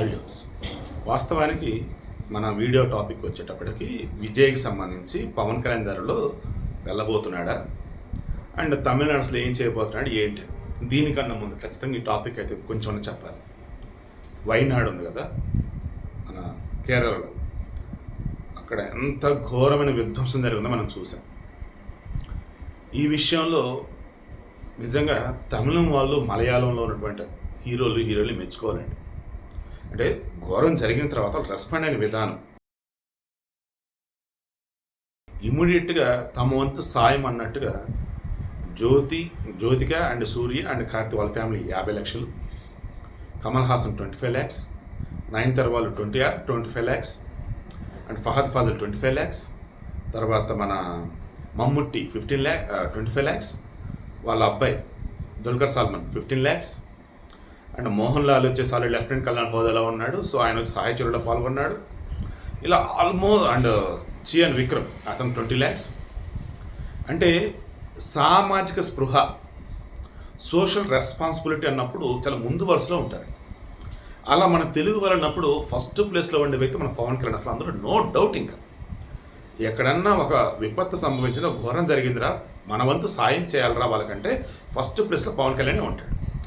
హైవ్యూస్ వాస్తవానికి మన video topic వచ్చేటప్పటికి విజయ్కి సంబంధించి పవన్ కళ్యాణ్ గారిలో వెళ్ళబోతున్నాడా? అండ్ తమిళనాడు అసలు ఏం చేయబోతున్నాడు? ఏంటి? దీనికన్నా ముందు ఖచ్చితంగా ఈ టాపిక్ అయితే కొంచెం చెప్పాలి. వైనాడు ఉంది కదా మన కేరళలో. అక్కడ ఎంత ఘోరమైన విధ్వంసం జరిగిందో మనం చూసాం ఈ విషయంలో నిజంగా తమిళం వాళ్ళు మలయాళంలో ఉన్నటువంటి హీరోలు హీరోలు మెచ్చుకోవాలండి. అంటే ఘోరం జరిగిన తర్వాత రెస్పాండ్ అయిన విధానం. ఇమ్మీడియట్గా తమ వంతు సాయం అన్నట్టుగా జ్యోతి జ్యోతిక అండ్ సూర్య అండ్ కార్తీ వాళ్ళ ఫ్యామిలీ యాభై లక్షలు. Kamal Haasan twenty five lakhs nine వాళ్ళు twenty twenty five lakhs and Fahadh Faasil twenty five lakhs తర్వాత మన Mammootty fifteen lakh twenty five lakhs వాళ్ళ అబ్బాయి దుల్కర్ సల్మాన్ ఫిఫ్టీన్ ల్యాక్స్ అండ్ మోహన్ లాల్ వచ్చేసి ఆల్రెడీ లెఫ్టినెంట్ కళ్యాణ్ హోదాలో ఉన్నాడు? సో ఆయన సహాయ చర్యలో పాల్గొన్నాడు. ఇలా ఆల్మోస్ట్ అండ్ చియన్ విక్రమ్ అతను ట్వంటీ ల్యాక్స్. అంటే సామాజిక స్పృహ సోషల్ రెస్పాన్సిబిలిటీ అన్నప్పుడు చాలా ముందు వరుసలో ఉంటారు. అలా మన తెలుగు వాళ్ళన్నప్పుడు ఫస్ట్ ప్లేస్లో ఉండే వ్యక్తి మన పవన్ కళ్యాణ్. అసలు అందులో నో డౌట్ ఇంకా. ఎక్కడన్నా ఒక విపత్తు సంభవించిన ఘోరం జరిగిందిరా మన వంతు సాయం చేయాలరా వాళ్ళకంటే ఫస్ట్ ప్లేస్లో పవన్ కళ్యాణే ఉంటాడు.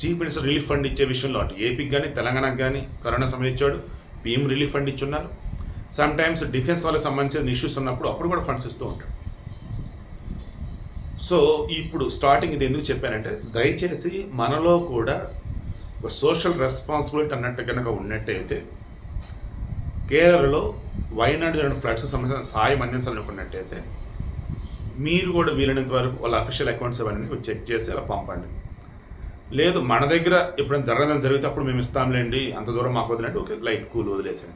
చీఫ్ మినిస్టర్ రిలీఫ్ ఫండ్ ఇచ్చే విషయంలో అటు ఏపీకి కానీ తెలంగాణకు కానీ కరోనా సమయం ఇచ్చాడు. పీఎం రిలీఫ్ ఫండ్ ఇచ్చున్నారు. సమ్ టైమ్స్ డిఫెన్స్ వాళ్ళకి సంబంధించిన ఇష్యూస్ ఉన్నప్పుడు అప్పుడు కూడా ఫండ్స్ ఇస్తూ ఉంటాడు. సో ఇప్పుడు స్టార్టింగ్ ఇది ఎందుకు చెప్పానంటే దయచేసి మనలో కూడా ఒక సోషల్ రెస్పాన్సిబిలిటీ అన్నట్టు కనుక ఉన్నట్టయితే కేరళలో వైనాడు జరిగిన ఫ్లడ్స్ సంబంధించిన సాయం అందించాలనుకున్నట్టయితే మీరు కూడా వీలైనంత వరకు వాళ్ళ అఫీషియల్ అకౌంట్స్ అవన్నీ చెక్ చేసి అలా పంపండి. లేదు మన దగ్గర ఎప్పుడైనా జరగదని జరిగితే అప్పుడు మేము ఇస్తాంలేండి అంత దూరం మాకు వదిలినట్టు ఓకే లైట్ కూల్ వదిలేసాను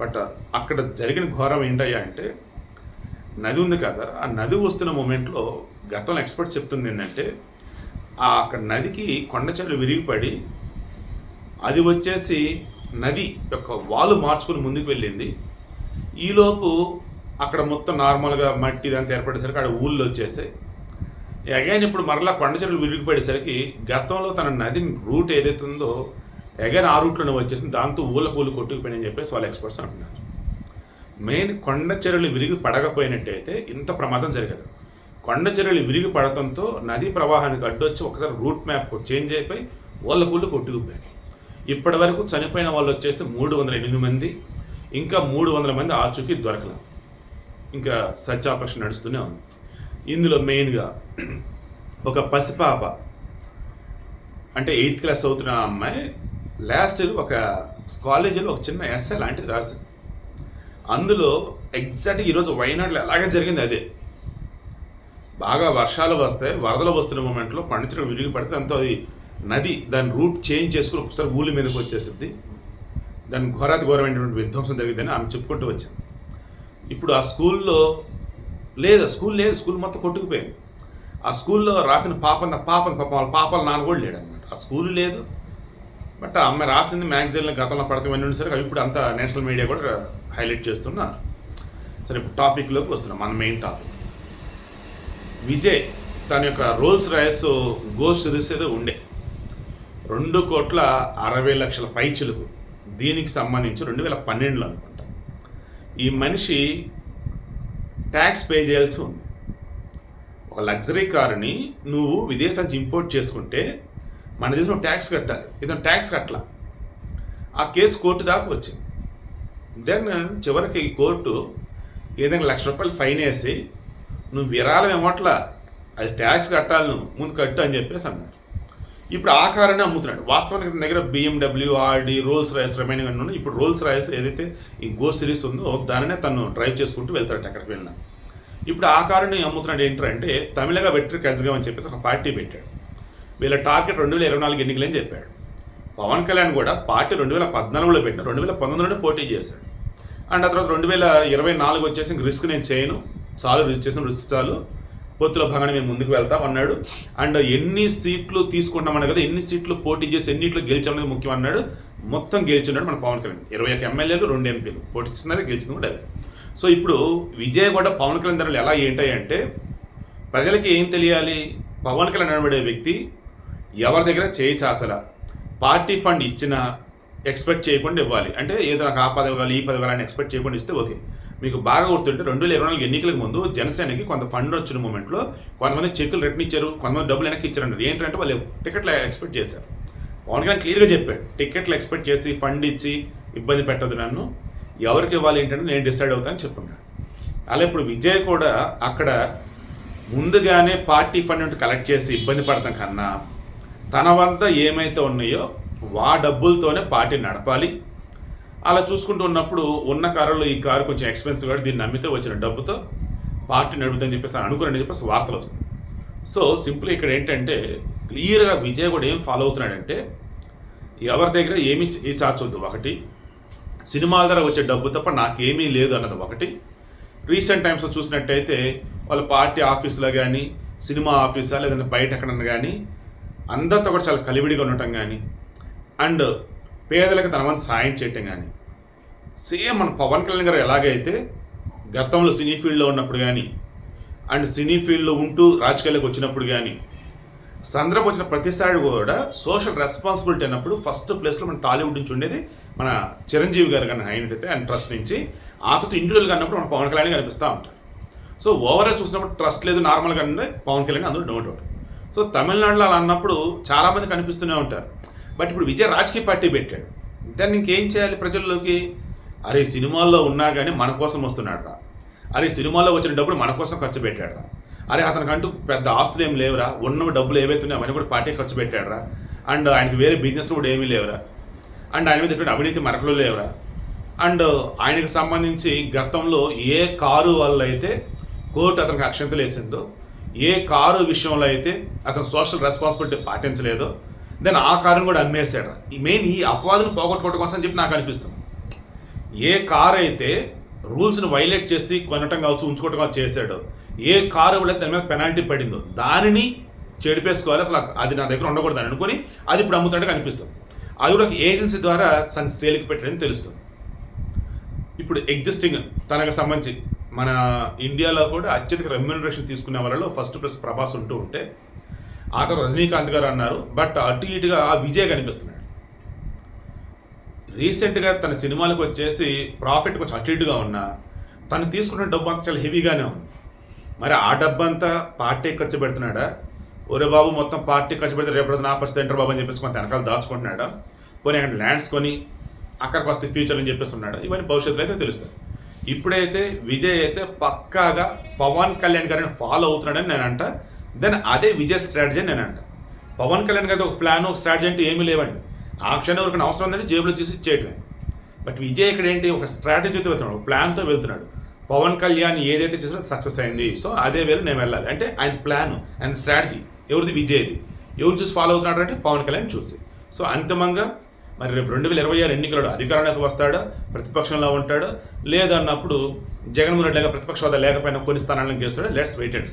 బట్ అక్కడ జరిగిన ఘోరం ఏంటయ్యా అంటే నది ఉంది కదా ఆ నది వస్తున్న మూమెంట్లో గతంలో ఎక్స్పర్ట్స్ చెప్తుంది ఏంటంటే ఆ అక్కడ నదికి కొండ చెట్లు విరిగిపడి అది వచ్చేసి నది యొక్క వాలు మార్చుకుని ముందుకు వెళ్ళింది. ఈలోపు అక్కడ మొత్తం నార్మల్గా మట్టి ఇదంతా ఏర్పడేసరికి అక్కడ ఊళ్ళో వచ్చేసాయి. అగైన్ ఇప్పుడు మరలా కొండ చెట్లు విరిగిపడేసరికి గతంలో తన నది రూట్ ఏదైతే ఉందో అగైన్ ఆ రూట్లోనే వచ్చేసింది. దాంతో ఊళ్ళ పూలు కొట్టుకుపోయినని చెప్పేసి వాళ్ళ ఎక్స్పర్ట్స్ అంటున్నారు. మెయిన్ కొండ చెరువులు విరిగి పడకపోయినట్టయితే ఇంత ప్రమాదం జరగదు. కొండ చెరువులు విరిగి పడటంతో నదీ ప్రవాహానికి అడ్డొచ్చి ఒకసారి రూట్ మ్యాప్ చేంజ్ అయిపోయి వాళ్ళ పూలు కొట్టుకుపోయాయి ఇప్పటి వరకు చనిపోయిన వాళ్ళు వచ్చేసి మూడు వందల ఎనిమిది మంది ఇంకా మూడు వందల మంది ఆచూకీ దొరకలేదు. ఇంకా సర్చ్ ఆపరేషన్ నడుస్తూనే ఉంది. ఇందులో మెయిన్గా ఒక పసిపాప. అంటే ఎయిత్ క్లాస్ చదువుతున్న అమ్మాయి లాస్ట్ ఇయర్ ఒక కాలేజీలో ఒక చిన్న ఎస్ఏ లాంటిది రాసింది. అందులో ఎగ్జాక్ట్గా ఈరోజు వైనాడులో ఎలాగే జరిగింది అదే. బాగా వర్షాలు వస్తాయి వరదలు వస్తున్న మూమెంట్లో పండించడం విరిగి పడితే అంతా అది నది దాని రూట్ చేంజ్ చేసుకుని ఒకసారి ఊళ్ళ మీదకి వచ్చేసింది దాని ఘోరాతి ఘోరమైనటువంటి విధ్వంసం జరిగిందని ఆమె చెప్పుకుంటూ వచ్చింది. ఇప్పుడు ఆ స్కూల్లో లేదు స్కూల్ లేదు స్కూల్ మొత్తం కొట్టుకుపోయింది. ఆ స్కూల్లో రాసిన పాప పాప పాప వాళ్ళ పాపాల నాన్న కూడా లేడు అనమాట ఆ స్కూల్ లేదు బట్ ఆ అమ్మాయి రాసింది మ్యాగజైన్లో గతంలో పడతామని ఉండేసరికి అవి ఇప్పుడు అంతా నేషనల్ మీడియా కూడా హైలైట్ చేస్తున్నారు. సరే ఇప్పుడు టాపిక్లోకి వస్తున్నాం మన మెయిన్ టాపిక్. విజయ్ తన యొక్క రోల్స్ రాయస్ గో సిరీస్ ఏదో ఉండే. రెండు కోట్ల అరవై లక్షల పైచులకు దీనికి సంబంధించి రెండు వేల పన్నెండులో అనుకుంటా. ఈ మనిషి ట్యాక్స్ పే చేయాల్సి ఉంది. ఒక లగ్జరీ కారుని నువ్వు విదేశాల నుంచి ఇంపోర్ట్ చేసుకుంటే మన దేశంలో ట్యాక్స్ కట్టాలి. ఇతను ట్యాక్స్ కట్టలా. ఆ కేసు కోర్టు దాకా వచ్చింది. దెన్ చివరికి ఈ కోర్టు ఏదైనా లక్ష రూపాయలు ఫైన్ వేసి నువ్వు విరాళం ఇవ్వట్లా అది ట్యాక్స్ కట్టాలి నువ్వు ముందు కట్టు అని చెప్పేసి అన్నారు. ఇప్పుడు ఆ కారనే అమ్ముతున్నాడు. వాస్తవానికి దగ్గర BMW Audi Rolls Royce remaining అన్నీ ఇప్పుడు రోల్స్ రాయస్ ఏదైతే ఈ గో సిరీస్ ఉందో దానినే తను డ్రైవ్ చేసుకుంటూ వెళ్తాడు అక్కడికి వెళ్ళిన. ఇప్పుడు ఆ కారుని అమ్ముతున్నాడు ఏంటంటే తమిళగా వెట్రి కజ్గా అని చెప్పేసి ఒక పార్టీ పెట్టాడు. వీళ్ళ టార్గెట్ రెండు వేల ఇరవై నాలుగు ఎన్నికలని చెప్పాడు. పవన్ కళ్యాణ్ కూడా పార్టీ రెండు వేల పద్నాలుగులో పెట్టిన రెండు వేల పంతొమ్మిదిలోనే పోటీ చేశాడు. అండ్ ఆ తర్వాత రెండు వేల ఇరవై నాలుగు వచ్చేసి రిస్క్ నేను చేయను. చాలు రిస్క్ చేసిన రిస్క్ చాలు. పొత్తుల భాగంగా మేము ముందుకు వెళ్తాం అన్నాడు. అండ్ ఎన్ని సీట్లు తీసుకుంటామని కదా ఎన్ని సీట్లు పోటీ చేసి ఎన్నిట్లో గెలిచామనేది ముఖ్యం అన్నాడు. మొత్తం గెలిచున్నాడు మన పవన్ కళ్యాణ్. ఇరవై ఒక ఎమ్మెల్యేలు రెండు ఎంపీలు. పోటీ చేస్తున్నారు గెలిచింది కూడా సో ఇప్పుడు విజయవాడ పవన్ కళ్యాణ్ ధరలు ఎలా ఏంటాయి అంటే ప్రజలకి ఏం తెలియాలి? పవన్ కళ్యాణ్ అనబడే వ్యక్తి ఎవరి దగ్గర చేయి చాచల పార్టీ ఫండ్ ఇచ్చిన ఎక్స్పెక్ట్ చేయకుండా ఇవ్వాలి. అంటే ఏదో నాకు ఆ పదవి ఇవ్వాలి ఈ పదవి ఇవ్వాలి ఎక్స్పెక్ట్ చేయకుండా ఇస్తే ఓకే. మీకు బాగా గుర్తుంటే రెండు వేల ఇరవై నాలుగు ఎన్నికలకు ముందు జనసేనకి కొంత ఫండ్ వచ్చిన మూమెంట్లో కొంతమంది చెక్కులు రిటర్న్ ఇచ్చారు కొంతమంది డబ్బులు వెనక్కి ఇచ్చారంటారు ఏంటంటే వాళ్ళు టికెట్లు ఎక్స్పెక్ట్ చేశారు. పవన్ కళ్యాణ్ క్లియర్గా చెప్పాడు టికెట్లు ఎక్స్పెక్ట్ చేసి ఫండ్ ఇచ్చి ఇబ్బంది పెట్టదు నన్ను. ఎవరికి ఇవ్వాలి ఏంటంటే నేను డిసైడ్ అవుతానని చెప్పున్నాడు అలా ఇప్పుడు విజయ్ కూడా అక్కడ ముందుగానే పార్టీ ఫండ్ కలెక్ట్ చేసి ఇబ్బంది పడతాం కన్నా తన వద్ద ఏమైతే ఉన్నాయో వా డబ్బులతోనే పార్టీ నడపాలి. అలా చూసుకుంటూ ఉన్నప్పుడు ఉన్న కారులో ఈ కారు కొంచెం ఎక్స్పెన్సివ్ కూడా దీన్ని నమ్మితే వచ్చిన డబ్బుతో పార్టీ నడుపుతుందని చెప్పేసి అనుకున్నాడని చెప్పేసి వార్తలు వస్తాయి సో సింపుల్ ఇక్కడ ఏంటంటే క్లియర్గా విజయ్ కూడా ఏం ఫాలో అవుతున్నాడంటే ఎవరి దగ్గర ఏమి చాచొద్దు ఒకటి సినిమాల ద్వారా వచ్చే డబ్బు తప్ప నాకేమీ లేదు అన్నది ఒకటి. రీసెంట్ టైమ్స్లో చూసినట్టయితే వాళ్ళ పార్టీ ఆఫీసులో కానీ సినిమా ఆఫీసా లేదంటే బయట ఎక్కడన్నా కానీ అందరితో కూడా చాలా కలివిడిగా ఉండటం కానీ అండ్ పేదలకు తన వంతు సాయం చేయటం కానీ సేమ్ మన పవన్ కళ్యాణ్ గారు ఎలాగైతే గతంలో సినీ ఫీల్డ్లో ఉన్నప్పుడు కానీ అండ్ సినీ ఫీల్డ్లో ఉంటూ రాజకీయాల్లోకి వచ్చినప్పుడు కానీ సందర్భం వచ్చిన ప్రతిసారి కూడా సోషల్ రెస్పాన్సిబిలిటీ అన్నప్పుడు ఫస్ట్ ప్లేస్లో మన టాలీవుడ్ నుంచి ఉండేది మన చిరంజీవి గారు కానీ అయినట్టయితే ఆయన ట్రస్ట్ నుంచి. ఆతతో ఇండివిజువల్గా అన్నప్పుడు మన పవన్ కళ్యాణ్ కనిపిస్తూ ఉంటారు. సో ఓవరాల్ చూసినప్పుడు ట్రస్ట్ లేదు నార్మల్గా అంటే పవన్ కళ్యాణ్ అందులో నో డౌట్. సో తమిళనాడులో అలా అన్నప్పుడు చాలామంది కనిపిస్తూనే ఉంటారు. బట్ ఇప్పుడు విజయ్ రాజకీయ పార్టీ పెట్టాడు. దాన్ని ఇంకేం చేయాలి ప్రజల్లోకి? అరే సినిమాల్లో ఉన్నా కానీ మన కోసం వస్తున్నాడు రా. అరే సినిమాల్లో వచ్చిన డబ్బులు మన కోసం ఖర్చు పెట్టాడు రా. అరే అతనికంటూ పెద్ద ఆస్తులు ఏం లేవురా. ఉన్న డబ్బులు ఏవైతే ఉన్నాయో అవన్నీ కూడా పార్టీ ఖర్చు పెట్టాడు రా. అండ్ ఆయనకి వేరే బిజినెస్ కూడా ఏమీ లేవురా. అండ్ ఆయన మీద ఎటువంటి అవినీతి మరకలు లేవురా. అండ్ ఆయనకు సంబంధించి గతంలో ఏ కారు వల్ల అయితే కోర్టు అతనికి అక్షంతలు వేసిందో ఏ కారు విషయంలో అయితే అతను సోషల్ రెస్పాన్సిబిలిటీ పాటించలేదో దెన్ ఆ కారుని కూడా అమ్మేశాడు. ఈ మెయిన్ ఈ అపవాదును పోగొట్టుకోవడం కోసం అని చెప్పి నాకు అనిపిస్తుంది. ఏ కార్ అయితే రూల్స్ని వైలేట్ చేసి కొనటం కావచ్చు ఉంచుకోవటం కావచ్చు చేశాడో ఏ కారు ఎవరైతే దాని మీద పెనాల్టీ పడిందో దానిని చెడిపేసుకోవాలి. అసలు అది నా దగ్గర ఉండకూడదు అని అనుకుని అది ఇప్పుడు అమ్ముతాడని కనిపిస్తుంది అది కూడా ఒక ఏజెన్సీ ద్వారా తన సేల్కి పెట్టాడని తెలుస్తుంది. ఇప్పుడు ఎగ్జిస్టింగ్ తనకు సంబంధించి మన ఇండియాలో కూడా అత్యధిక రెమ్యూనరేషన్ తీసుకునే వాళ్ళలో ఫస్ట్ ప్లస్ ప్రభాస్ ఉంటూ ఉంటే ఆ తర్వాత రజనీకాంత్ గారు అన్నారు బట్ అటు ఇటుగా ఆ విజయ్ కనిపిస్తున్నాడు. రీసెంట్గా తన సినిమాలకు వచ్చేసి ప్రాఫిట్ కొంచెం అటు ఇటుగా ఉన్నా తను తీసుకున్న డబ్బు అంతా చాలా హెవీగానే ఉంది. మరి ఆ డబ్బు అంతా పార్టీ ఖర్చు పెడుతున్నాడా? ఒరే బాబు మొత్తం పార్టీ ఖర్చు పెడితే రేపు రోజు నా పరిస్థితి ఏంటారు బాబు అని చెప్పేసి కొంత వెనకాల దాచుకుంటున్నాడా? పోనీ అక్కడ ల్యాండ్స్ కొని అక్కడికి వస్తే ఫ్యూచర్ అని చెప్పేసి ఉన్నాడు? ఇవన్నీ భవిష్యత్తులో అయితే తెలుస్తాయి. ఇప్పుడైతే విజయ్ అయితే పక్కాగా పవన్ కళ్యాణ్ గారిని ఫాలో అవుతున్నాడని నేను అంట దెన్ అదే విజయ్ స్ట్రాటజీ అని నేను అంట పవన్ కళ్యాణ్ గారి ఒక ప్లాన్ ఒక స్ట్రాటజీ అంటే ఏమీ లేవండి. ఆ క్షణం వరకు అవసరం ఉందని జేబులో చూసి ఇచ్చేయటమే. బట్ విజయ్ ఇక్కడ ఏంటి? ఒక స్ట్రాటజీతో వెళ్తున్నాడు ప్లాన్తో వెళ్తున్నాడు. పవన్ కళ్యాణ్ ఏదైతే చేసినా సక్సెస్ అయింది. సో అదే వేరు నేను వెళ్ళాలి. అంటే ఆయన ప్లాన్ ఆయన స్ట్రాటజీ ఎవరిది? విజయ్ది. ఎవరు చూసి ఫాలో అవుతున్నాడు అంటే పవన్ కళ్యాణ్ చూసి. సో అంతిమంగా మరి రేపు రెండు వేల ఇరవై ఆరు ఎన్నికలలో అధికారంలోకి వస్తాడో? ప్రతిపక్షంలో ఉంటాడో? లేదన్నప్పుడు జగన్మోహన్ రెడ్డి ప్రతిపక్ష హోదా లేకపోయినా కొన్ని స్థానాలను గెలుస్తాడో? Let's wait and